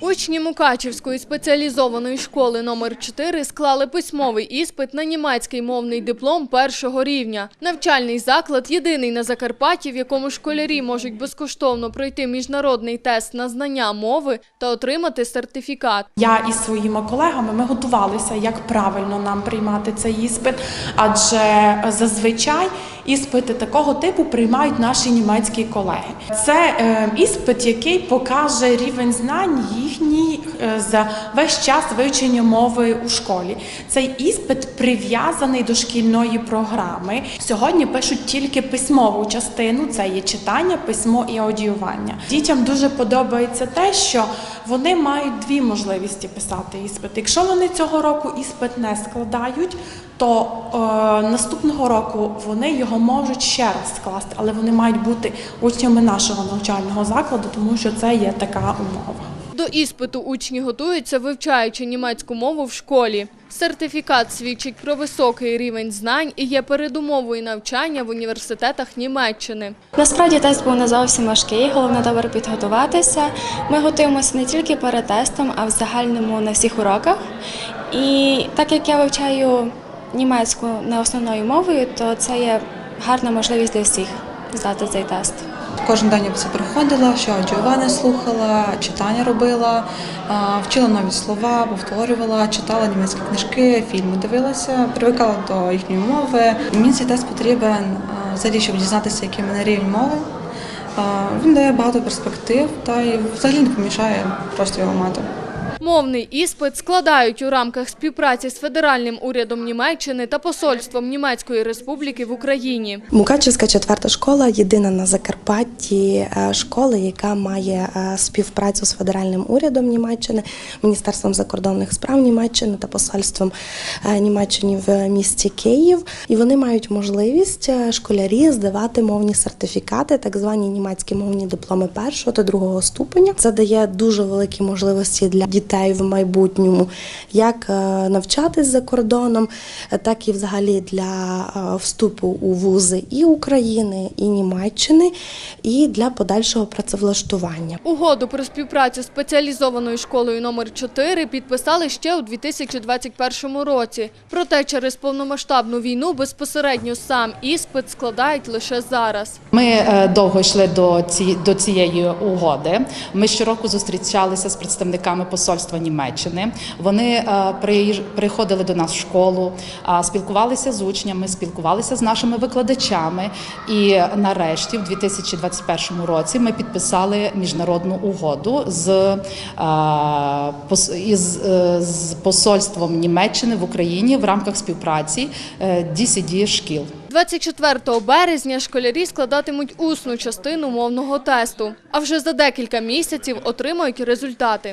Учні Мукачівської спеціалізованої школи номер 4 склали письмовий іспит на німецький мовний диплом першого рівня. Навчальний заклад єдиний на Закарпатті, в якому школярі можуть безкоштовно пройти міжнародний тест на знання мови та отримати сертифікат. Я із своїми колегами ми готувалися, як правильно нам приймати цей іспит, адже зазвичай іспити такого типу приймають наші німецькі колеги. Це е, іспит, який покаже рівень знань їхній е, за весь час вивчення мови у школі. Цей іспит прив'язаний до шкільної програми. Сьогодні пишуть тільки письмову частину, це є читання, письмо і аудіювання. Дітям дуже подобається те, що вони мають дві можливості писати іспит. Якщо вони цього року іспит не складають, то е, наступного року вони його можуть ще раз скласти, але вони мають бути учнями нашого навчального закладу, тому що це є така умова. До іспиту учні готуються, вивчаючи німецьку мову в школі. Сертифікат свідчить про високий рівень знань і є передумовою навчання в університетах Німеччини. Насправді тест був не зовсім важкий, головне добре підготуватися. Ми готуємося не тільки перед тестом, а в загальному на всіх уроках. І так як я вивчаю німецьку не основною мовою, то це є гарна можливість для всіх здати цей тест. Кожен день я це приходила, що аудіювання слухала, читання робила, вчила нові слова, повторювала, читала німецькі книжки, фільми дивилася, привикала до їхньої мови. Мені цей тест потрібен взагалі, щоб дізнатися, який мене рівень мови. Він дає багато перспектив та й взагалі не помішає просто його мати. Мовний іспит складають у рамках співпраці з федеральним урядом Німеччини та посольством Німецької Республіки в Україні. Мукачівська четверта школа єдина на Закарпатті е, школа, яка має е, співпрацю з федеральним урядом Німеччини, Міністерством закордонних справ Німеччини та посольством е, Німеччини в місті Київ. І вони мають можливість школярі здавати мовні сертифікати, так звані німецькі мовні дипломи першого та другого ступеня. Це дає дуже великі можливості для дітей в майбутньому, як е, навчатись за кордоном, так і взагалі для е, вступу у вузи і України, і Німеччини, і для подальшого працевлаштування. Угоду про співпрацю з спеціалізованою школою номер 4 підписали ще у 2021 році. Проте через повномасштабну війну безпосередньо сам іспит складають лише зараз. Ми е, довго йшли до до цієї угоди. Ми щороку зустрічалися з представниками посольства Німеччини. Вони е, приходили до нас в школу, спілкувалися з учнями, спілкувалися з нашими викладачами. І нарешті, в 2021 році, ми підписали міжнародну угоду з, е, із, е, з посольством Німеччини в Україні в рамках співпраці DCD шкіл. 24 березня школярі складатимуть усну частину мовного тесту, а вже за декілька місяців отримають результати.